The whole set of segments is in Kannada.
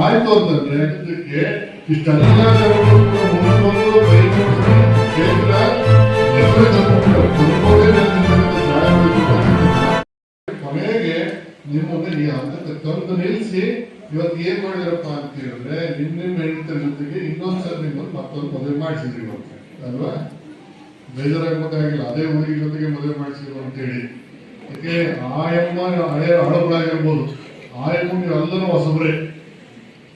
ಆಯ್ತು ಅಂತಂದ್ರೆ ಇದಕ್ಕೆ ಇಷ್ಟೆಲ್ಲ. ಕೊನೆಗೆ ನಿಮ್ಮ ಮುಂದೆ ಈ ಹಂತಕ್ಕೆ ತಂದು ನಿಲ್ಲಿಸಿ ಇವತ್ತು ಏನ್ ಮಾಡಿದ್ರಪ್ಪ ಅಂತ ಹೇಳಿದ್ರೆ ನಿಮ್ ಹೆಂಡತಿರ ಜೊತೆಗೆ ಇನ್ನೊಂದ್ಸಲ ನಿಮ್ಮನ್ನು ಮತ್ತೊಂದು ಮದುವೆ ಮಾಡಿಸಿದ್ರಿ ಇವತ್ತು ಅಲ್ವಾ? ಬೇಜಾರಾಗಬೇಕಾಗಿಲ್ಲ. ಅದೇ ಊರಿಗೆ ಜೊತೆಗೆ ಮದುವೆ ಮಾಡಿಸಿದ್ರು ಅಂತೇಳಿ. ಯಾಕೆ? ಆಯಮ್ಮ ಹಳೆಯ ಹಳಬರಾಗಿರ್ಬೋದು ನೀವು ಎಲ್ಲರೂ ಹೊಸಬ್ರೆ.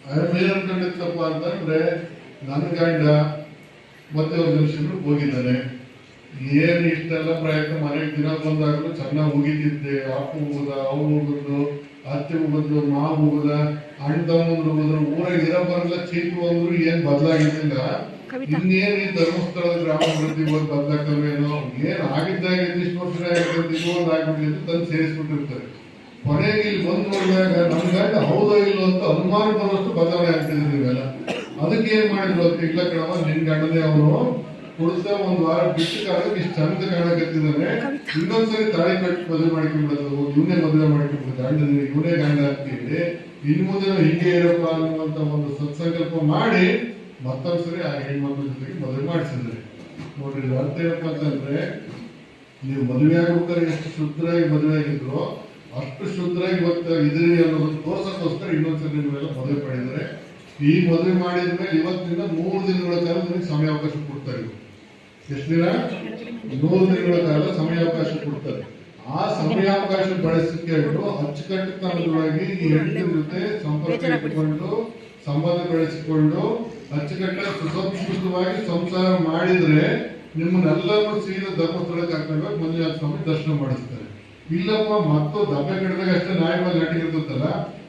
ಆಯಮ್ಮ ಕಂಡಿತ್ತಪ್ಪ ಅಂತಂದ್ರೆ, ನನ್ನ ಗಂಡ ಮತ್ತೆ ಒಂದು ನಿಮಿಷಗಳು ಹೋಗಿದ್ದಾನೆ. ಏನ್ ಇಷ್ಟೆಲ್ಲ ಪ್ರಯತ್ನ ಮನೆಗೆ ದಿನ ಬಂದಾಗಲೂ ಚೆನ್ನಾಗಿ ಹೋಗಿದ್ದಿದ್ದೆ ಅಪ್ಪ ಹೋಗುದ, ಅವ್ರು ಹೋಗುದು ಅತ್ತೆ ಹೋಗುದು ಮಾವು ಹೋಗುದ, ಅಣ್ಣ ತಮ್ಮಂದ್ರು ಹೋಗುದ್ರು, ಊರಾಗ ಇರೋ ಬರಲ್ಲ ಚೀಟು ಅಂದ್ರು ಏನ್ ಬದಲಾಗಿದ್ದಿಲ್ಲ ಇನ್ನೇನ್ ಈ ಧರ್ಮಸ್ಥಳ ಗ್ರಾಮಾಭಿವೃದ್ಧಿ ಒಂದು ಬದಲಾಗ್ತವೇನೋ ಏನ್ ಆಗಿದ್ದಾಗ ಇದಿಷ್ಟು ವರ್ಷ ಆಗಿರ್ತದೆ ಇದು ಒಂದು ಆಗ್ಬಿಡ್ಲಿ ಅಂತ ತಂದು ಸೇರಿಸ್ಬಿಟ್ಟಿರ್ತಾರೆ. ಕೊನೆಗೆ ಇಲ್ಲಿ ಬಂದು ನೋಡಿದಾಗ ಗಂಡ ಹೌದೋ ಇಲ್ಲೋ ಅಂತ ಅನುಮಾನ ಬರುವಷ್ಟು ಬದಲಾವಣೆ ಆಗ್ತಿದ್ರು ನೀವೆಲ್ಲ. ಅದಕ್ಕೆ ಏನ್ ಮಾಡಿದ್ರು ಅಂತ ಇಲ್ಲ ಕಣವ ನಿನ್ ಗಂಡನೇ ಅವರು ಕುಡಿದ ಒಂದ್ ವಾರ ಬಿಟ್ಟು ಕಾಲಕ್ಕೆ ಇಷ್ಟು ಚಂದ ಕಾಣಕತ್ತಿದ್ದಾನೆ ಇನ್ನೊಂದ್ಸರಿ ತಾಳಿ ಕಟ್ಟಿ ಮದುವೆ ಮಾಡ್ಕೊಂಡ್ಬಿಡೋದು ಇವನೇ ಮದುವೆ ಮಾಡ್ಕೊಂಡ್ಬಿಡೋದು ಗಂಡ ಇವನೇ ಗಂಡ ಅಂತೀವಿ ಇನ್ ಮುಂದೆ ಹಿಂಗೆ ಹೀಗೆ ಇರಪ್ಪ ಅನ್ನುವಂತ ಒಂದು ಸತ್ಸಂಕಲ್ಪ ಮಾಡಿ ಮತ್ತೊಂದ್ಸರಿ ಆ ಹೆಣ್ಮಕ್ಳ ಜೊತೆಗೆ ಮದುವೆ ಮಾಡಿಸಿದ್ರಿ. ನೋಡ್ರಿ ಅರ್ಥ ಏನಪ್ಪ ಅಂತಂದ್ರೆ ನೀವು ಮದುವೆ ಆಗ್ಬೇಕಾದ್ರೆ ಎಷ್ಟು ಶುದ್ಧರಾಗಿ ಮದುವೆ ಆಗಿದ್ರು, ಅಷ್ಟು ಶುದ್ಧರಾಗಿ ಇವತ್ತು ಇದ್ರಿ ಅನ್ನೋದನ್ನ ತೋರ್ಸಕ್ಕೋಸ್ಕರ ಇನ್ನೊಂದ್ಸರಿ ನಿಮ್ಮೆಲ್ಲ ಮದುವೆ ಮಾಡಿದ್ದಾರೆ. ಈ ಮದುವೆ ಮಾಡಿದ ಮೇಲೆ ಇವತ್ತಿನಿಂದ ಮೂರು ದಿನಗಳ ಕಾಲ ನಿಮಗೆ ಸಮಯಾವಕಾಶ ಕೊಡ್ತಾರೆ ಇವರು ಎಷ್ಟು ದಿನ? ನೂರು ದಿನಗಳ ಕಾಲ ಸಮಯಾವಕಾಶ ಕೊಡ್ತಾರೆ ಆ ಸಮಯಾವಕಾಶ ಬಳಸಿಕೊಂಡು ಅಚ್ಚುಕಟ್ಟುತನದೊಳಗೆ ಈ ಹೆಣ್ಣಿನ ಜೊತೆ ಸಂಪರ್ಕ ಇಟ್ಟುಕೊಂಡು ಸಂಬಂಧ ಬೆಳೆಸಿಕೊಂಡು ಅಚ್ಚುಕಟ್ಟಾಗಿ ಸುಸಂಸ್ಕೃತವಾಗಿ ಸಂಸಾರ ಮಾಡಿದ್ರೆ ನಿಮ್ಮನ್ನೆಲ್ಲರೂ ಸೀದಾ ಧರ್ಮಸ್ಥಳಕ್ಕೆ ಹಾಕೊಂಡು ಹೋಗಿ ಮಂಜುನಾಥ ಸ್ವಾಮಿ ದರ್ಶನ ಮಾಡಿಸ್ತಾರೆ. ಇಲ್ಲಪ್ಪ, ಮತ್ತು ದಬ್ಬೆ ಕಡಿದಾಗ ಅಷ್ಟೇ ನಾಯಿಗಳು ನೆಟ್ಟಿಗಿರ್ತದಲ್ಲ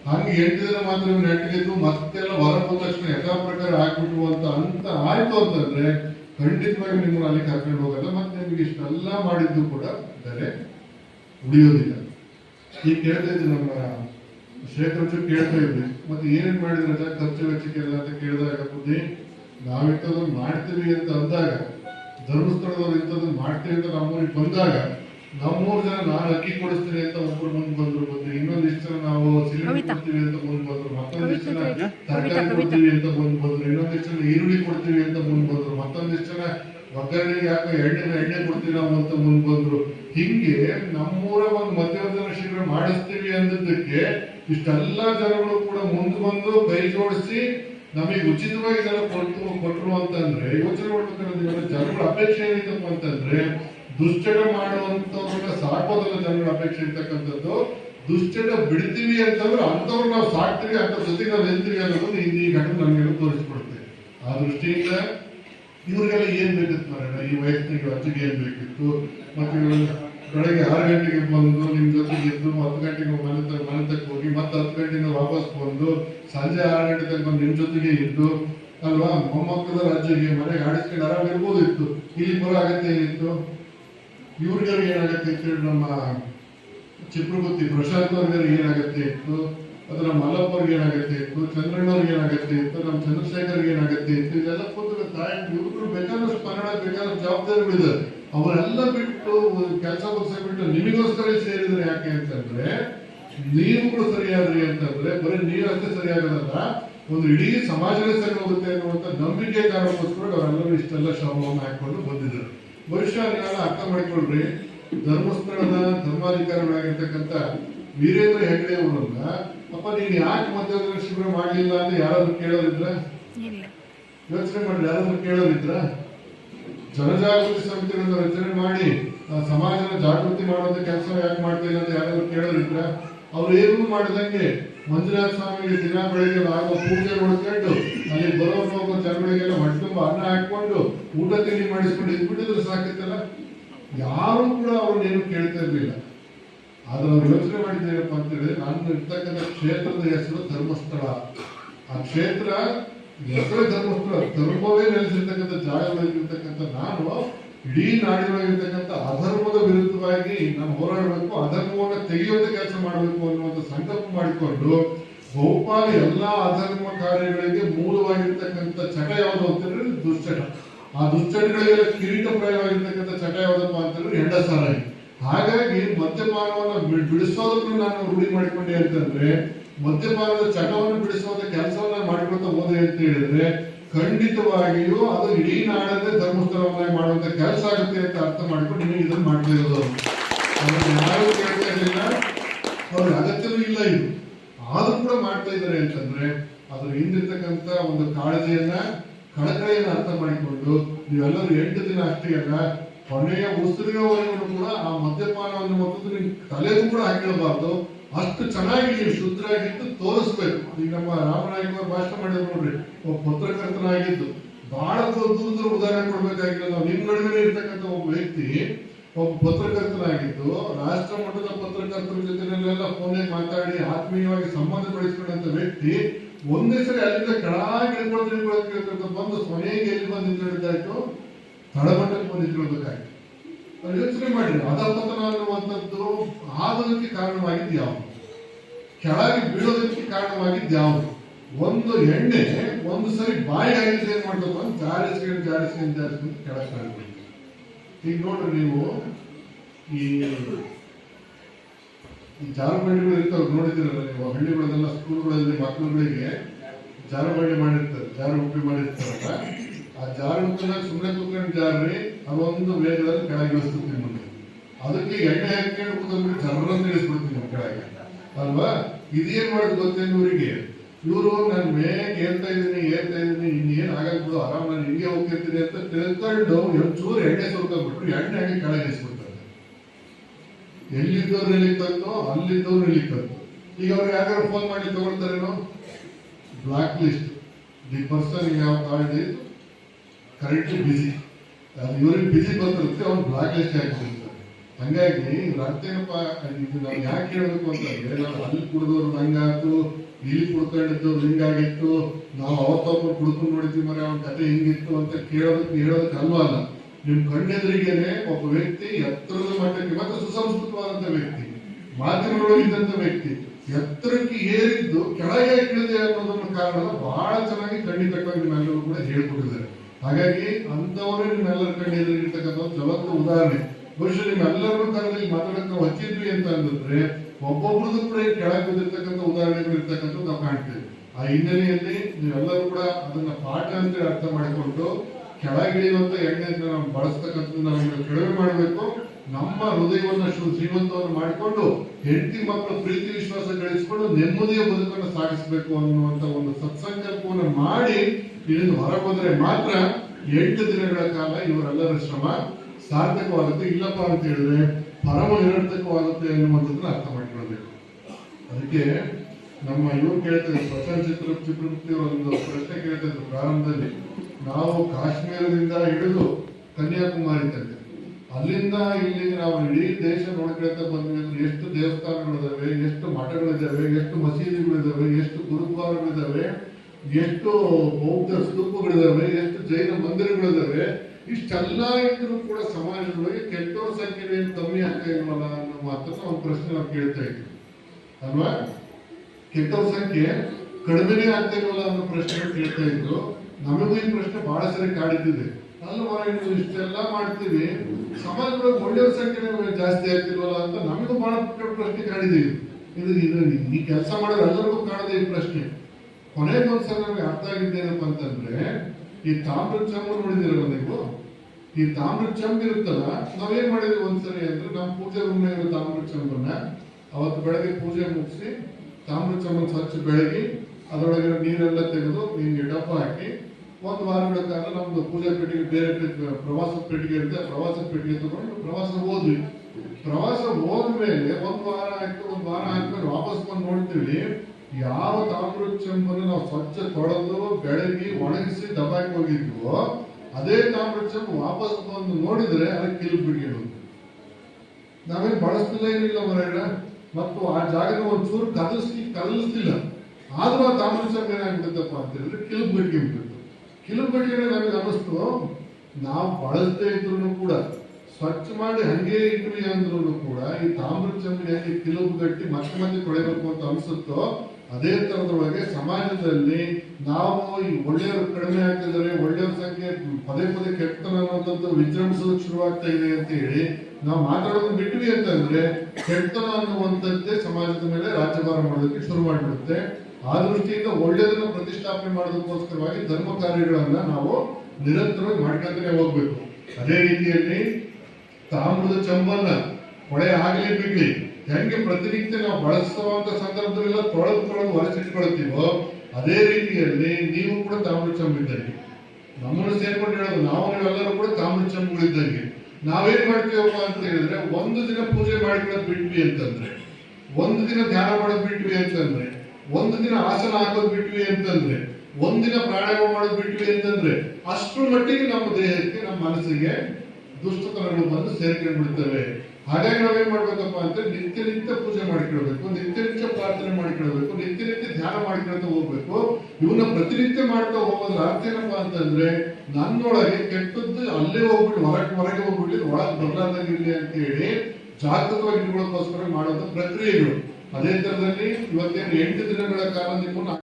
ಹಂಗೆ ಎಂಟು ದಿನ ಮಾತ್ರ ಇವ್ರು ನೆಟ್ಟಿಗಿದ್ದು ಮತ್ತೆಲ್ಲ ಹೊರ ಬಂದ ತಕ್ಷಣ ಯಥಾ ಪ್ರಕಾರ ಹಾಕ್ಬಿಟ್ಟು ಅಂತ ಅಂತ ಆಯ್ತು ಅಂತಂದ್ರೆ ಖಂಡಿತವಾಗಿ ನಿಮ್ಮನ್ನ ಅಲ್ಲಿ ಕರ್ಕೊಂಡು ಹೋಗಲ್ಲ, ಮತ್ತೆ ನಿಮ್ಗೆ ಇಷ್ಟೆಲ್ಲ ಮಾಡಿದ್ದು ಕೂಡ ಬೆಲೆ ಉಳಿಯೋದಿಲ್ಲ. ಈಗ ಕೇಳ್ತಾ ಇದ್ದೀನಿ ನಮ್ಮ ಶೇಖರ್ ಜೊ ಕೇಳ್ತಾ ಇದ್ದೆ. ಮತ್ತೆ ಏನೇನ್ ಮಾಡಿದ್ರೆ ಖರ್ಚು ವೆಚ್ಚಕ್ಕೆಲ್ಲ ಅಂತ ಕೇಳಿದಾಗ ಬುದ್ಧಿ ನಾವಿಂಥದನ್ನ ಮಾಡ್ತೀವಿ ಅಂತ ಅಂದಾಗ ಧರ್ಮಸ್ಥಳದವ್ರು ಇಂಥದನ್ನ ಮಾಡ್ತೀವಿ ಅಂತ ನಮ್ಮೂರಿಗೆ ಬಂದಾಗ ನಮ್ಮೂರು ಜನ ನಾನು ಅಕ್ಕಿ ಕೊಡಿಸ್ತೀನಿ ಅಂತ ಒಬ್ಬರು ಮುಂದೆ ಬಂದ್ರು. ಬಂದು ಇನ್ನೊಂದಿಷ್ಟು ಜನ ನಾವು ಸಿಲಿಂಡರ್. ಕೊಡ್ತೀವಿ ಅಂತ ಮುಂದೆ ಬಂದ್ರು. ಮತ್ತೊಂದಿಷ್ಟು ಜನ ತರಕಾರಿ. ಕೊಡ್ತೀವಿ ಅಂತ ಮುಂದೆ ಬಂದ್ರು. ಇನ್ನೊಂದಿಷ್ಟು ಜನ ಈರುಳ್ಳಿ ಕೊಡ್ತೀವಿ ಅಂತ ಮುಂದೆ ಬಂದ್ರು. ಮತ್ತೊಂದಿಷ್ಟು ಜನ ಒಗ್ಗರಣೆಗೆ ಯಾಕೆ ಎಣ್ಣೆ ಎಣ್ಣೆ ಕೊಡ್ತೀವಿ ನಾವು ಅಂತ ಮುಂದೆ ಬಂದ್ರು. ಹಿಂಗೆ ನಮ್ಮೂರ ಒಂದು ಮಧ್ಯವರ್ತನ ಶಿಬಿರ ಮಾಡಿಸ್ತೀವಿ ಅಂದಿದ್ದಕ್ಕೆ ಇಷ್ಟೆಲ್ಲ ಜನಗಳು ಕೂಡ ಮುಂದೆ ಬಂದು ಕೈ ಜೋಡಿಸಿ ನಮಗೆ ಉಚಿತವಾಗಿ ಇದೆಲ್ಲ ಕೊಟ್ಟು ಕೊಟ್ಟರು ಅಂತಂದ್ರೆ, ಯೋಚನೆ ಮಾಡ್ಬೇಕಂದ್ರೆ ಜನಗಳ ಅಪೇಕ್ಷೆ ಏನಿತ್ತಪ್ಪ ಅಂತಂದ್ರೆ ದುಶ್ಚಟ ಮಾಡುವಂತವ್ರನ್ನ ಸಾಕೋದಲ್ಲ ಜನಗಳ ಅಪೇಕ್ಷೆ ಇರ್ತಕ್ಕಂಥದ್ದು. ದುಶ್ಚಟ ಬಿಡ್ತೀವಿ ಅಂತಂದ್ರೆ ಅಂಥವ್ರು ನಾವು ಸಾಕ್ತೀವಿ ಅಂತ ಜೊತೆಗೆ ನಾವು ನಿಲ್ತೀವಿ ಅನ್ನೋದು ಈ ಘಟನೆ ನನಗೆ ತೋರಿಸ್ಕೊಡುತ್ತೆ. ಆ ದೃಷ್ಟಿಯಿಂದ ಇವ್ರಿಗೆಲ್ಲ ಏನ್ ಬೇಕಿತ್ತು ಮಾರಾಯ ಈ ವಯಸ್ಸಿಗೆ ಅಜ್ಜಿಗೆ ಏನ್ ಬೇಕಿತ್ತು? ಮತ್ತೆ ಬೆಳಗ್ಗೆ ಆರು ಗಂಟೆಗೆ ಬಂದು ನಿಮ್ ಜೊತೆಗೆ ಇದ್ದು ಹತ್ತು ಗಂಟೆಗೆ ಮನೆ ತಗ ಮನೆ ತಕ್ಕ ಹೋಗಿ ಮತ್ತೆ ಹತ್ತು ಗಂಟೆಗೆ ವಾಪಸ್ ಬಂದು ಸಂಜೆ ಆರು ಗಂಟೆ ತನಕ ಬಂದು ನಿಮ್ ಜೊತೆಗೆ ಇದ್ದು, ಅಲ್ವಾ? ಮೊಮ್ಮಕ್ಕಳ ರಾಜ್ಯಗೆ ಮನೆಗೆ ಆಡಿಸ್ಕೊಂಡು ಆರಾಮ್ ಇರ್ಬೋದಿತ್ತು ಇಲ್ಲಿ ಬರೋ ಅಗತ್ಯ ಏನಿತ್ತು? ಇವ್ರಿಗೆ ಏನಾಗತ್ತೆ ಅಂತ ಹೇಳಿ ನಮ್ಮ ಚಿತ್ರಗುತ್ತಿ ಪ್ರಶಾಂತ್ ಅವ್ರಿಗೆ ಏನಾಗತ್ತೆ ಇತ್ತು? ಅದು ನಮ್ಮ ಮಲ್ಲಪ್ಪವ್ರಿಗೆ ಏನಾಗುತ್ತೆ ಚಂದ್ರಣ್ಣವ್ರಿಗೆ ಏನಾಗುತ್ತೆ ಇತ್ತು ನಮ್ಮ ಚಂದ್ರಶೇಖರ್ಗೆ ಏನಾಗುತ್ತೆ ಅಂತ ಇದೆಲ್ಲ ತಾಯಿ ಇವರು ಬೇಕಾದಷ್ಟು ಕನ್ನಡ ಬೇಕಾದಷ್ಟು ಜವಾಬ್ದಾರಿಗಳಿದೆ ಅವರೆಲ್ಲ ಬಿಟ್ಟು ಕೆಲಸ ಬಸ ಬಿಟ್ಟು ನಿಮಗೋಸ್ಕರ ಸೇರಿದ್ರೆ ಯಾಕೆ ಅಂತಂದ್ರೆ ನೀವುಗಳು ಸರಿಯಾದ್ರಿ ಅಂತಂದ್ರೆ, ಬರೀ ನೀವಷ್ಟೇ ಸರಿಯಾಗಲ್ಲ, ಒಂದು ಇಡೀ ಸಮಾಜವೇ ಸರಿ ಹೋಗುತ್ತೆ ಅನ್ನುವಂತ ನಂಬಿಕೆ ಕಾರಣಕ್ಕೋಸ್ಕರ ಅವರೆಲ್ಲರೂ ಇಷ್ಟೆಲ್ಲ ಶ್ರಮವನ್ನು ಹಾಕೊಂಡು ಬಂದಿದ್ರು. ಬಹುಶಃ ನೀವೆಲ್ಲ ಅರ್ಥ ಮಾಡಿಕೊಳ್ರಿ, ಧರ್ಮಸ್ಥಳದ ಧರ್ಮಾಧಿಕಾರಿಗಳಾಗಿರ್ತಕ್ಕಂಥ ವೀರೇಂದ್ರ ಹೆಗ್ಡೆ ಅವರನ್ನ ಅಪ್ಪ ನೀನು ಯಾಕೆ ಮಧ್ಯಾಹ್ನ ಶಿಬಿರ ಮಾಡ್ಲಿಲ್ಲ ಅಂತ ಯಾರಾದ್ರೂ ಕೇಳೋದಿದ್ರ ಯೋಚನೆ ಮಾಡಿ ಯಾರಾದ್ರೂ ಕೇಳೋದಿದ್ರ ಜನಜಾಗೃತಿ ಸಮಿತಿಗಳನ್ನು ರಚನೆ ಮಾಡಿ ಆ, ಸಮಾಜನ ಜಾಗೃತಿ ಮಾಡುವಂತ ಕೆಲಸ ಯಾಕೆ ಮಾಡ್ತಿಲ್ಲ ಅಂತ ಯಾರಾದ್ರೂ ಕೇಳೋದಿದ್ರ ಅವ್ರು ಏನು ಮಾಡಿದಂಗೆ ಮಂಜುನಾಥ ಸ್ವಾಮಿಗೆ ದಿನ ಬೆಳಿಗ್ಗೆ ಆಗುವ ಪೂಜೆ ನೋಡ್ಕೊಂಡು ಅಲ್ಲಿ ಬರೋ ಹೋಗೋ ಜನಗಳಿಗೆಲ್ಲ ಹೊಟ್ಟೆ ತುಂಬ ಅನ್ನ ಹಾಕೊಂಡು ಊಟ ತಿಂಡಿ ಮಾಡಿಸ್ಕೊಂಡು ಇದ್ಬಿಟ್ಟಿದ್ರೆ ಸಾಕಿತ್ತಲ್ಲ ಯಾರು ಕೂಡ ಅವ್ರನ್ನೇನು ಕೇಳ್ತಾ ಇರ್ಲಿಲ್ಲ. ಆದ್ರೆ ಯೋಚನೆ ಮಾಡಿದ್ದೇನಪ್ಪ ಅಂತ ಹೇಳಿದ್ರೆ, ನಾನು ಇರ್ತಕ್ಕಂಥ ಕ್ಷೇತ್ರದ ಹೆಸರು ಧರ್ಮಸ್ಥಳ. ಆ ಕ್ಷೇತ್ರ ಹೆಸರು ಧರ್ಮಸ್ಥಳ. ಧರ್ಮವೇ ನೆಲೆಸಿರ್ತಕ್ಕಂಥ ಜಾಗದಲ್ಲಿರ್ತಕ್ಕಂಥ ನಾನು, ಇಡೀ ನಾಡಿನೊಳಗಿರ್ತಕ್ಕಂಥ ಅಧರ್ಮದ ವಿರುದ್ಧವಾಗಿ ನಾನು ಹೋರಾಡಬೇಕು, ಅಧರ್ಮವನ್ನು ತೆಗೆಯುವಂಥ ಕೆಲಸ ಮಾಡಬೇಕು ಅನ್ನುವಂಥ ಸಂಕಲ್ಪ ಮಾಡಿಕೊಂಡು, ಬಹುಪಾಲು ಎಲ್ಲ ಅಧರ್ಮ ಕಾರ್ಯಗಳಿಗೆ ಮೂಲವಾಗಿರ್ತಕ್ಕಂಥ ಚಟ ಯಾವುದು ಅಂತ ಹೇಳಿದ್ರೆ ದುಶ್ಚಟ. ಆ ದುಶ್ಚಟಗಳಿಗೆ ಕಿರೀಟಪ್ರಾಯವಾಗಿರ್ತಕ್ಕಂಥ ಚಟ ಯಾವುದಪ್ಪ ಅಂತಂದ್ರೆ ಸಾರಾಯಿ ಹಾಗಾಗಿ ಮದ್ಯಪಾನವನ್ನ ಬಿಡಿಸೋದಕ್ಕೆ ನಾನು ರೂಢಿ ಮಾಡಿಕೊಂಡೆ ಅಂತಂದ್ರೆ, ಮದ್ಯಪಾನದ ಚಟವನ್ನು ಬಿಡಿಸುವಂತ ಕೆಲಸವನ್ನ ಮಾಡ್ಕೊಳ್ತಾ ಹೋದೆ ಅಂತ ಹೇಳಿದ್ರೆ, ಖಂಡಿತವಾಗಿಯೂ ಅದು ಇಡೀ ನಾಡನ್ನೇ ಧರ್ಮಸ್ಥಳವನ್ನಾಗಿ ಮಾಡುವಂತ ಕೆಲಸ ಆಗುತ್ತೆ ಅಂತ ಅರ್ಥ ಮಾಡ್ಕೊಂಡು ನೀವು ಇದನ್ನ ಮಾಡ್ತಾ ಇರೋದು. ಯಾರು ಕೇಳ್ತಾ ಇರಲಿಲ್ಲ? ಅವ್ರಿಗೆ ಅಗತ್ಯವೂ ಇಲ್ಲ ಇದು. ಆದ್ರೂ ಕೂಡ ಮಾಡ್ತಾ ಇದ್ದಾರೆ ಅಂತಂದ್ರೆ, ಅದ್ರ ಹಿಂದಿರ್ತಕ್ಕಂಥ ಒಂದು ಕಾಳಜಿಯನ್ನ, ಕಳಕಳಿಯನ್ನ ಅರ್ಥ ಮಾಡಿಕೊಂಡು ನೀವೆಲ್ಲರೂ ಎಂಟು ದಿನ ಅಷ್ಟೇ ಅಲ್ಲ ಕೊನೆಯ ಉಸಿರಿನವರೆಗೂ ಕೂಡ ಆ ಮದ್ಯಪಾನವನ್ನು ಮತ್ತು ನಿಮ್ ತಲೆಗೂ ಕೂಡ ಹಾಕಿರಬಾರ್ದು. ಅಷ್ಟು ಚೆನ್ನಾಗಿ ನೀವು ಶುದ್ಧರಾಗಿದ್ದು ತೋರಿಸ್ಬೇಕು. ಈಗ ನಮ್ಮ ರಾಮನಾಯಕ ಅವರು ಭಾಷಣ ಮಾಡಿದ್ರು ನೋಡ್ರಿ. ಒಬ್ಬ ಪತ್ರಕರ್ತನಾಗಿದ್ದು ಬಹಳ ದೂರದ ದೂರ ದೂರ ಉದಾಹರಣೆ ಕೊಡ್ಬೇಕಾಗಿಲ್ಲ. ನಾವು ನಿಮ್ ನಡುವೆ ಇರ್ತಕ್ಕಂಥ ಒಬ್ಬ ವ್ಯಕ್ತಿ, ಒಬ್ಬ ಪತ್ರಕರ್ತನಾಗಿದ್ದು ರಾಷ್ಟ್ರ ಮಟ್ಟದ ಪತ್ರಕರ್ತರ ಜೊತೆನೆಲ್ಲ ಫೋನಲ್ಲಿ ಮಾತಾಡಿ ಆತ್ಮೀಯವಾಗಿ ಸಂಬಂಧ ಬೆಳೆಸ್ಕೊಂಡಂತ ವ್ಯಕ್ತಿ ಒಂದೇ ಸರಿ ಅಲ್ಲಿಂದ ಕೆಳಗೆ ಬಂದು ಕೊನೆಗೆ ಎಲ್ಲಿ ಬಂದು ನಿಂತಿದ್ದಾಯ್ತು ತಳಮಟ್ಟಕ್ಕೆ ಬಂದು ನಿಂತ್ಕೊಳ್ಬೇಕಾಯ್ತು ಅದು ಯೋಚನೆ ಮಾಡಿ ಅಧಪತನ ಅನ್ನುವಂಥದ್ದು ಆಗೋದಕ್ಕೆ ಕಾರಣವಾಗಿದ್ದು ಯಾವುದು? ಕೆಳಗೆ ಬೀಳೋದಕ್ಕೆ ಕಾರಣವಾಗಿದ್ದು ಯಾವುದು? ಒಂದು ಎಣ್ಣೆ ಒಂದು ಸರಿ ಬಾಯಿ ಆಗಿದ್ರೆ ಏನ್ ಮಾಡ್ತಪ್ಪ ಜಾರಿಸ್ಕೊಂಡು ಜಾರಿಸ್ಕೊಂಡು ಜಾರಿಸ್ಕೊಂಡು ಕೆಳಗೆ ಕಾಣ್ಬೇಕು ಈಗ ನೋಡ್ರಿ ನೀವು ಈ ಈ ಜಾರುಬಂಡಿಗಳು ಇರ್ತಾವೆ ನೋಡಿದಿರಲ್ಲ ನೀವು? ಹಳ್ಳಿಗಳಲ್ಲ ಸ್ಕೂಲ್ಗಳಲ್ಲಿ ಮಕ್ಕಳುಗಳಿಗೆ ಜಾರುಬಂಡಿ ಮಾಡಿರ್ತಾರೆ, ಜಾರು ಉಪ್ಪಿ ಮಾಡಿರ್ತಾರಲ್ಲ. ಆ ಜಾರು ಉಪ್ಪಿನ ಸುಮ್ಮನೆ ಕೂತ್ಕೊಂಡು ಜಾರ್ರಿ ಅದೊಂದು ವೇಗದಲ್ಲಿ ಕೆಳಗೆ ಇಳಿಸ್ಬಿಡ್ತೀನಿ ಮುಂದೆ ಅದಕ್ಕೆ ಎಣ್ಣೆ ಹಾಕೊಂಡು ಕೂತ್ಬಿಟ್ಟು ಜನರನ್ನು ಇಳಿಸ್ಬಿಡ್ತೀನಿ ಕೆಳಗೆ. ಅಲ್ವಾ? ಇದೇನ್ ಮಾಡೋದು ಗೊತ್ತೇನು ಇವರಿಗೆ ಇವರು, ನಾನು ಮೇಗ್ ಏರ್ತಾ ಇದ್ದೀನಿ ಏರ್ತಾ ಇದ್ದೀನಿ, ಇನ್ನೇನು ಆಗಲ್ಬಿಡು ಬಿಡು ಆರಾಮ ನಾನು ಹಿಂಗೆ ಹೋಗ್ತಿರ್ತೀನಿ ಅಂತ ತಿಳ್ಕೊಂಡು ಒಂಚೂರು ಎಣ್ಣೆ ಸುರ್ಕೊಂಡ್ಬಿಟ್ರು ಎಣ್ಣೆ ಹಾಕಿ ಕೆಳಗೆ ಇಳಿಸ್ಬಿಡ್ತಾರೆ. ಎಲ್ಲಿದ್ದವ್ರು ಇಳಿತಂತೋ ಅಲ್ಲಿದ್ದವ್ರು ಇಳಿತಂತು ಈಗ ಅವ್ರು ಯಾರು ಫೋನ್ ಮಾಡಿ ತಗೊಳ್ತಾರೇನೋ? ಬ್ಲಾಕ್ ಲಿಸ್ಟ್ ದಿ ಪರ್ಸನ್ ಯಾವ ಕಾರ್ಡ್ ಕರೆಕ್ಟ್ಲಿ ಬಿಸಿ ಇವ್ರಿಗೆ ಬಿಸಿ ಬಂದಿರುತ್ತೆ ಅವ್ನು ಬ್ಲಾಕ್ ಲಿಸ್ಟ್ ಹಾಕಿರ್ತಾರೆ ಹಂಗಾಗಿ ಏನಪ್ಪ ಇದು ನಾವು ಯಾಕೆ ಹೇಳ್ಬೇಕು ಅಂತಂದ್ರೆ ನಾವು ಅಲ್ಲಿ ಕುಡಿದವ್ರು ಹಂಗಾಯ್ತು ಇಲ್ಲಿ ಕುಡ್ಕೊಂಡಿದ್ದು ಹಿಂಗಾಗಿತ್ತು, ನಾವು ಅವತ್ತೊಬ್ಬರು ಕುಡ್ಕೊಂಡು ನೋಡಿದ್ವಿ ಮರ, ಅವ್ನ ಕತೆ ಹಿಂಗಿತ್ತು ಅಂತ ಕೇಳೋದಕ್ಕೆ ಹೇಳೋದಕ್ಕೆ ಅಲ್ವಲ್ಲ ನಿಮ್ ಕಣ್ಣೆದುರಿಗೇನೆ ಒಬ್ಬ ವ್ಯಕ್ತಿ ಎತ್ತರದ ಮಟ್ಟಕ್ಕೆ ಮತ್ತೆ ಸುಸಂಸ್ಕೃತವಾದಂತ ವ್ಯಕ್ತಿ ಮಾಧ್ಯಮಗಳೊಳಗಿದ್ದಂತ ವ್ಯಕ್ತಿ, ಎತ್ತರಕ್ಕೆ ಏರಿದ್ದು ಕೆಳಗೆ ಇಳಿದೆ ಅನ್ನೋದನ್ನ ಕಾರಣ ಬಹಳ ಚೆನ್ನಾಗಿ ಖಂಡಿತವಾಗಿ ನಿಮ್ಮೆಲ್ಲರೂ ಕೂಡ ಹೇಳ್ಕೊಟ್ಟಿದ್ದಾರೆ. ಹಾಗಾಗಿ ಅಂತವರೇ ನಿಮ್ಮೆಲ್ಲರ ಕಡೆ ಇರ್ತಕ್ಕಂಥ ಜಲಕ್ಕೂ ಉದಾಹರಣೆ. ಬಹುಶಃ ನಿಮ್ಮೆಲ್ಲರೂ ಕರೆದಲ್ಲಿ ಮಾತಾಡಕ್ಕೆ ನಾವು ಅಂತ ಅಂದ್ರೆ ಒಬ್ಬೊಬ್ರದ್ದು ಕೂಡ ಕೆಳಗೆ ಬಿದ್ದಿರ್ತಕ್ಕಂಥ ಉದಾಹರಣೆಗಳು ಇರ್ತಕ್ಕಂಥ ನಾವು ಕಾಣ್ತೇವೆ. ಆ ಹಿನ್ನೆಲೆಯಲ್ಲಿ ನೀವೆಲ್ಲರೂ ಕೂಡ ಅದನ್ನ ಪಾಠ ಅಂತ ಅರ್ಥ ಮಾಡಿಕೊಂಡು ಕೆಳಗಿಳಿಯುವಂತ ಎಣ್ಣೆಯನ್ನು ನಾವು ಬಳಸ್ತಕ್ಕಂಥದ್ದು ನಾವು ಕಡಿಮೆ ಮಾಡಬೇಕು. ನಮ್ಮ ಹೃದಯವನ್ನು ಶ್ರೀಮಂತವನ್ನು ಮಾಡಿಕೊಂಡು ಹೆಂಡತಿ ಮಕ್ಕಳು ಪ್ರೀತಿ ವಿಶ್ವಾಸ ಗಳಿಸಿಕೊಂಡು ನೆಮ್ಮದಿಯ ಬದುಕನ್ನು ಸಾಗಿಸಬೇಕು ಅನ್ನುವಂತ ಒಂದು ಸತ್ಸಂಕಲ್ಪವನ್ನು ಮಾಡಿ ಇದನ್ನು ಹೊರಬಂದ್ರೆ ಮಾತ್ರ ಎಂಟು ದಿನಗಳ ಕಾಲ ಇವರೆಲ್ಲರ ಶ್ರಮ ಸಾರ್ಥಕವಾಗುತ್ತೆ, ಇಲ್ಲಪ್ಪ ಅಂತ ಹೇಳಿದ್ರೆ ಪರಮ ನಿರರ್ಥಕವಾಗುತ್ತೆ ಅನ್ನುವಂಥದ್ದನ್ನ ಅರ್ಥ ಮಾಡಿಕೊಳ್ಬೇಕು. ಅದಕ್ಕೆ ನಮ್ಮ ಇವ್ರು ಕೇಳ್ತಾರೆ ಪ್ರಶಾಂತ್ ಚಿತ್ರ ಚಿತ್ರಗುಪ್ತಿ ಒಂದು ಪ್ರಶ್ನೆ ಕೇಳ್ತಿದ್ರು ಪ್ರಾರಂಭದಲ್ಲಿ. ನಾವು ಕಾಶ್ಮೀರದಿಂದ ಹಿಡಿದು ಕನ್ಯಾಕುಮಾರಿ ತನಕ ಅಲ್ಲಿಂದ ಇಲ್ಲಿಗೆ ನಾವು ಇಡೀ ದೇಶ ನೋಡ್ಕೊಳ್ತಾ ಬಂದ್ವಿ ಅಂದ್ರೆ ಎಷ್ಟು ದೇವಸ್ಥಾನಗಳಿದಾವೆ, ಎಷ್ಟು ಮಠಗಳಿದಾವೆ, ಎಷ್ಟು ಮಸೀದಿಗಳಿದಾವೆ, ಎಷ್ಟು ಗುರುದ್ವಾರಗಳಿದಾವೆ, ಎಷ್ಟು ಬೌದ್ಧ ಸ್ತೂಪಗಳಿದಾವೆ, ಎಷ್ಟು ಜೈನ ಮಂದಿರಗಳಿದಾವೆ ಇಷ್ಟೆಲ್ಲ ಇದ್ರೂ ಕೂಡ ಸಮಾಜದೊಳಗೆ ಕೆಟ್ಟವ್ರ ಸಂಖ್ಯೆ ಏನು ಕಮ್ಮಿ ಆಗ್ತಾ ಇಲ್ವಲ್ಲ ಅನ್ನೋ ಮಾತನ್ನ ಒಂದು ಪ್ರಶ್ನೆ ನಾವು ಕೇಳ್ತಾ ಇದ್ವಿ ಅಲ್ವಾ? ಕೆಟ್ಟವ್ರ ಸಂಖ್ಯೆ ಕಡಿಮೆನೇ ಆಗ್ತಾ ಇಲ್ವಲ್ಲ ಅನ್ನೋ ಪ್ರಶ್ನೆ ಕೇಳ್ತಾ ಇದ್ರು. ನಮಗೂ ಈ ಪ್ರಶ್ನೆ ಬಹಳ ಸರಿ ಕಾಡಿದ್ದಿದೆ. ಅಲ್ವಾ ನೀವು ಇಷ್ಟೆಲ್ಲ ಮಾಡ್ತೀವಿ. ಸಮಾಜದೊಳಗೆ ಒಳ್ಳೆಯವ್ರ ಸಂಖ್ಯೆ ಜಾಸ್ತಿ ಆಗ್ತಿಲ್ವಲ್ಲ ಅಂತ ನಮಗೂ ಬಹಳ ಪುಟ್ಟ ಪ್ರಶ್ನೆ ಕಾಣಿದ್ದೀವಿ ಇದು ಇದು ಈ ಕೆಲಸ ಮಾಡೋರು ಎಲ್ಲರಿಗೂ ಕಾಣದೆ ಈ ಪ್ರಶ್ನೆ. ಕೊನೆಗೊಂದ್ಸಲ ನಮಗೆ ಅರ್ಥ ಆಗಿದ್ದೇನಪ್ಪ ಅಂತಂದ್ರೆ, ಈ ತಾಮ್ರದ ಚಂಬು ನೋಡಿದಿರಲ್ಲ ನೀವು? ಈ ತಾಮ್ರದ ಚಂಬ್ ಇರುತ್ತಲ್ಲ, ನಾವೇನ್ ಮಾಡಿದ್ವಿ ಒಂದ್ಸರಿ ಅಂದ್ರೆ ನಮ್ಮ ಪೂಜೆ ರೂಮ್ ಇರೋ ತಾಮ್ರ ಚಂಬನ್ನ ಅವತ್ತು ಬೆಳಗ್ಗೆ ಪೂಜೆ ಮುಗಿಸಿ ತಾಮ್ರ ಚಂಬನ್ ಸ್ವಚ್ಛ ಬೆಳಗಿ, ಅದರೊಳಗಿರೋ ನೀರೆಲ್ಲ ತೆಗೆದು ಹಿಂಗೆ ಡಬ್ಬ ಹಾಕಿ ಒಂದು ವಾರಗಳ ಕಾಲ ನಮ್ದು ಪೂಜೆ ಪೆಟ್ಟಿಗೆ ಬೇರೆ ಪ್ರವಾಸ ಪೆಟ್ಟಿಗೆ ಇರುತ್ತೆ. ಪ್ರವಾಸ ಪೆಟ್ಟಿಗೆ ತಗೊಂಡು ಪ್ರವಾಸ ಹೋದ್ವಿ ಪ್ರವಾಸ ಹೋದ್ಮೇಲೆ ಒಂದ್ ವಾರ ಆಯ್ತು, ಒಂದ್ ವಾರ ಆದ್ಮೇಲೆ ವಾಪಸ್ ಬಂದು ನೋಡ್ತೀವಿ. ಯಾವ ತಾಮ್ರದ ಚೆಂಬನ್ನು ನಾವು ಸ್ವಚ್ಛ ತೊಳೆದು ಬೆಳಗಿ ಒಣಗಿಸಿ ದಬ್ಬಾಕಿ ಹೋಗಿದ್ವೋ, ಅದೇ ತಾಮ್ರದ ಚೆಂಬು ವಾಪಸ್ ಬಂದು ನೋಡಿದ್ರೆ ಅದಕ್ಕೆ ಕಿಲು ಬಿಡಿಯೋದು ನಾವೇನ್ ಬಳಸ್ತಿಲ್ಲ ಏನಿಲ್ಲ ಮರ ಮತ್ತು ಆ ಜಾಗದ ಒಂಚೂರು ಕದಲಿಸ್ಲಿ ಕದಲಿಸ್ತಿಲ್ಲ ಆದ್ರೂ ಆ ತಾಮ್ರದ ಚೆಂಬು ಏನಾಗ್ಬಿಡುತ್ತಪ್ಪ ಅಂತ ಹೇಳಿದ್ರೆ ಕಿಲು ಬಿಟ್ಕೊಂಡ್ಬಿಟ್ಟು ಕಿಲು ಬಿಟ್ಕೊಂಡ್ರೆ ನಮಗೆ ಅನಿಸ್ತು ನಾವು ಬಳಸ್ತಾ ಇದ್ರು ಕೂಡ, ಸ್ವಚ್ಛ ಮಾಡಿ ಹಂಗೆ ಇಟ್ವಿ ಅಂದ್ರೂ ಕೂಡ ಈ ತಾಮ್ರ ಚೆಂಬಿನ ಹೇಗೆ ಕಿಲುಬು ಗಟ್ಟಿ ಮತ್ತೆ ಮತ್ತೆ ತೊಳೆಬೇಕು ಅಂತ ಅನಿಸುತ್ತೋ, ಅದೇ ತರದೊಳಗೆ ಸಮಾಜದಲ್ಲಿ ನಾವು ಈ ಒಳ್ಳೆಯವರು ಕಡಿಮೆ ಆಗ್ತಿದ್ದಾರೆ, ಒಳ್ಳೆಯವ್ರ ಸಂಖ್ಯೆ ಪದೇ ಪದೇ ಕೆಟ್ಟತನ ಅನ್ನೋದಂತ ವಿಜೃಂಭಿಸೋದಕ್ಕೆ ಶುರುವಾಗ್ತಾ ಇದೆ ಅಂತ ಹೇಳಿ ನಾವು ಮಾತಾಡೋದು ಬಿಟ್ವಿ ಅಂತಂದ್ರೆ ಕೆಟ್ಟನ ಅನ್ನುವಂಥದ್ದೇ ಸಮಾಜದ ಮೇಲೆ ರಾಜ್ಯಭಾರ ಮಾಡೋದಕ್ಕೆ ಶುರು ಮಾಡಿಬಿಡುತ್ತೆ. ಆ ದೃಷ್ಟಿಯಿಂದ ಒಳ್ಳೆಯದನ್ನು ಪ್ರತಿಷ್ಠಾಪನೆ ಮಾಡೋದಕ್ಕೋಸ್ಕರವಾಗಿ ಧರ್ಮ ಕಾರ್ಯಗಳನ್ನ ನಾವು ನಿರಂತರವಾಗಿ ಮಾಡ್ಕೊಂತಾನೆ ಹೋಗ್ಬೇಕು. ಅದೇ ರೀತಿಯಲ್ಲಿ ತಾಮ್ರದ ಚಂಬನ್ನ ಹೊಳೆ ಆಗಲಿ ಬಿಡ್ಲಿ ಹೆಂಗೆ ಪ್ರತಿನಿತ್ಯ ನಾವು ಬಳಸುವಂತ ಸಂದರ್ಭದಲ್ಲೆಲ್ಲ ತೊಳೆದು ತೊಳೆದು ಹೊರಸಿಟ್ಕೊಳ್ತೀವೋ ಅದೇ ರೀತಿಯಲ್ಲಿ ನೀವು ಕೂಡ ತಾಮ್ರ ಚಂಬಿದ್ದಂಗೆ. ನಮ್ಮನ್ನು ಸೇರ್ಕೊಂಡು ಹೇಳೋದು ನಾವು, ನೀವೆಲ್ಲರೂ ಕೂಡ ತಾಮ್ರ ಚಂಬುಗಳಿದ್ದಂಗೆ. ನಾವೇನ್ ಮಾಡ್ತೀವಪ್ಪ ಅಂತ ಹೇಳಿದ್ರೆ, ಒಂದು ದಿನ ಪೂಜೆ ಮಾಡ್ಕೊಳ್ಳೋದು ಬಿಟ್ವಿ ಅಂತಂದ್ರೆ, ಒಂದು ದಿನ ಧ್ಯಾನ ಮಾಡೋದು ಬಿಟ್ವಿ ಅಂತಂದ್ರೆ ಒಂದು ದಿನ ಆಸನ ಹಾಕೋದು ಬಿಟ್ವಿ ಅಂತಂದ್ರೆ ಒಂದಿನ ಪ್ರಾಣಾಯಾಮ ಮಾಡೋದು ಬಿಟ್ವಿ ಅಂತಂದ್ರೆ, ಅಷ್ಟು ಮಟ್ಟಿಗೆ ನಮ್ಮ ದೇಹಕ್ಕೆ, ನಮ್ಮ ಮನಸ್ಸಿಗೆ ದುಷ್ಟತನಗಳು ಬಂದು ಸೇರ್ಕೊಂಡು ಬಿಡ್ತವೆ. ಹಾಗಾಗಿ ನಾವೇನ್ ಮಾಡ್ಬೇಕಪ್ಪ ಅಂದ್ರೆ ನಿತ್ಯ ನಿತ್ಯ ಪೂಜೆ ಮಾಡ್ಕೊಳ್ಬೇಕು, ನಿತ್ಯ ನಿತ್ಯ ಪ್ರಾರ್ಥನೆ ಮಾಡ್ಕೊಳ್ಬೇಕು, ನಿತ್ಯ ನಿತ್ಯ ಧ್ಯಾನ ಮಾಡ್ಕೊಳ್ತಾ ಹೋಗ್ಬೇಕು. ಇವನ್ನ ಪ್ರತಿನಿತ್ಯ ಮಾಡ್ತಾ ಹೋಗೋದ್ರ ಅರ್ಥ ಏನಪ್ಪ ಅಂತಂದ್ರೆ, ನನ್ನೊಳಗೆ ಕೆಟ್ಟದ್ದು ಅಲ್ಲೇ ಹೋಗ್ಬಿಟ್ಟು, ಹೊರಗೆ ಹೊರಗೆ ಹೋಗ್ಬಿಟ್ಟು ಒಳಗೆ ಬರಲಾರ್ದಂಗಿರ್ಲಿ ಅಂತ ಹೇಳಿ ಜಾಗೃತವಾಗಿ ಇಟ್ಕೊಳ್ಳೋಕೋಸ್ಕರ ಮಾಡುವಂತ ಪ್ರಕ್ರಿಯೆಗಳು. ಅದೇ ತರದಲ್ಲಿ ಇವತ್ತೇನು ಎಂಟು ದಿನಗಳ ಕಾಲ ನಿಮ್ಮನ್ನ